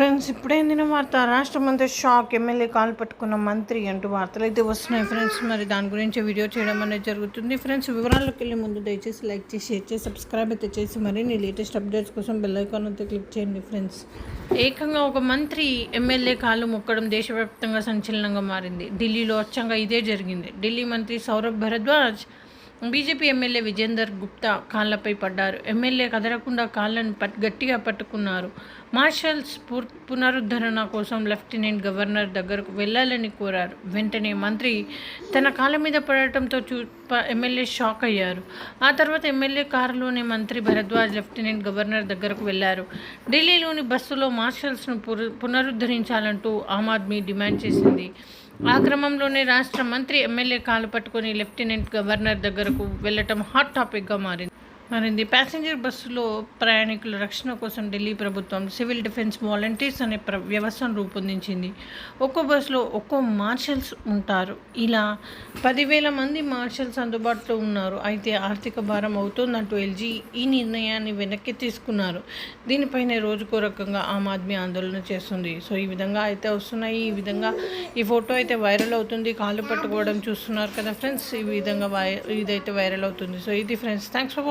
Friends ఇప్పుడేందిన వార్త రాష్ట్ర మంత్రి షాక్ ఎమ్మెల్యే కాలు పట్టుకున్న మంత్రి అంటూ వార్తలు అయితే వస్తున్నాయి ఫ్రెండ్స్. మరి దాని గురించి వీడియో చేయడం అనేది జరుగుతుంది. ఫ్రెండ్స్ వివరాల్లోకి వెళ్ళే ముందు దయచేసి లైక్ చేసి షేర్ చేసి సబ్స్క్రైబ్ అయితే చేసి మరి నీ లేటెస్ట్ అప్డేట్స్ కోసం బెల్ ఐకాన్ అయితే క్లిక్ చేయండి ఫ్రెండ్స్. ఏకంగా ఒక మంత్రి ఎమ్మెల్యే కాలు మొక్కడం దేశవ్యాప్తంగా సంచలనంగా మారింది. ఢిల్లీలో అచ్చంగా ఇదే జరిగింది. ఢిల్లీ మంత్రి సౌరభ్ భరద్వాజ్ బీజేపీ ఎమ్మెల్యే విజేందర్ గుప్తా కాళ్ళపై పడ్డారు. ఎమ్మెల్యే కదలకుండా కాళ్ళను పట్ గట్టిగా పట్టుకున్నారు. మార్షల్స్ పుర్ పునరుద్ధరణ కోసం లెఫ్టినెంట్ గవర్నర్ దగ్గరకు వెళ్ళాలని కోరారు. వెంటనే మంత్రి తన కాళ్ళ మీద పడటంతో చూ ఎమ్మెల్యే షాక్ అయ్యారు. ఆ తర్వాత ఎమ్మెల్యే కారులోనే మంత్రి భరద్వాజ్ లెఫ్టినెంట్ గవర్నర్ దగ్గరకు వెళ్ళారు ఢిల్లీలోని బస్సులో మార్షల్స్ను పునరుద్ధరించాలంటూ ఆమ్ ఆద్మీ డిమాండ్ చేసింది. ఆ క్రమంలోనే రాష్ట్ర మంత్రి ఎమ్మెల్యే కాలు పట్టుకుని లెఫ్టినెంట్ గవర్నర్ దగ్గరకు వెళ్ళటం హాట్ టాపిక్గా మారింది. మరింది. ప్యాసింజర్ బస్సులో ప్రయాణికుల రక్షణ కోసం ఢిల్లీ ప్రభుత్వం సివిల్ డిఫెన్స్ వాలంటీర్స్ అనే ప్ర వ్యవస్థను రూపొందించింది. ఒక్కో బస్సులో ఒక్కో మార్షల్స్ ఉంటారు. ఇలా పదివేల మంది మార్షల్స్ అందుబాటులో ఉన్నారు. అయితే ఆర్థిక భారం అవుతుందంటూ ఎల్జీ ఈ నిర్ణయాన్ని వెనక్కి తీసుకున్నారు. దీనిపైనే రోజుకో రకంగా ఆమ్ ఆద్మీ ఆందోళన చేస్తుంది. సో ఈ విధంగా అయితే వస్తున్నాయి. ఈ విధంగా ఈ ఫోటో అయితే వైరల్ అవుతుంది. కాళ్ళు పట్టుకోవడం చూస్తున్నారు కదా ఫ్రెండ్స్. ఈ విధంగా వై ఇదైతే వైరల్ అవుతుంది. సో ఇది ఫ్రెండ్స్. Thanks for